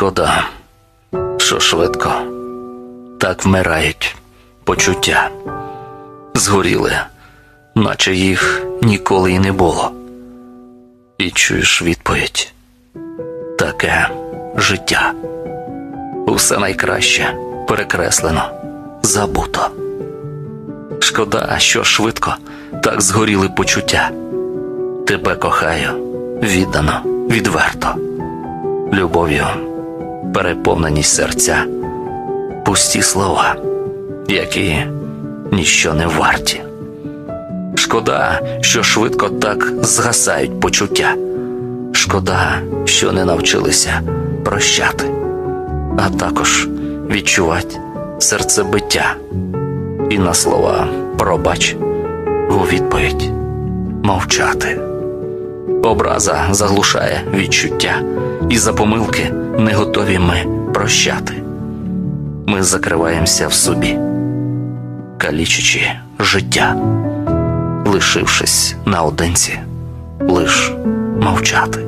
Шкода, що швидко так вмирають почуття. Згоріли, наче їх ніколи й не було. І чуєш відповідь таке життя. Усе найкраще перекреслено, забуто. Шкода, що швидко так згоріли почуття. Тебе кохаю, віддано, відверто, любов'ю, переповненість серця, пусті слова, які ніщо не варті. Шкода, що швидко так згасають почуття. Шкода, що не навчилися прощати, а також відчувати серцебиття і на слова пробач у відповідь мовчати. Образа заглушає відчуття, і за помилки не готові ми прощати. Ми закриваємося в собі, калічачи життя, лишившись наодинці, лиш мовчати.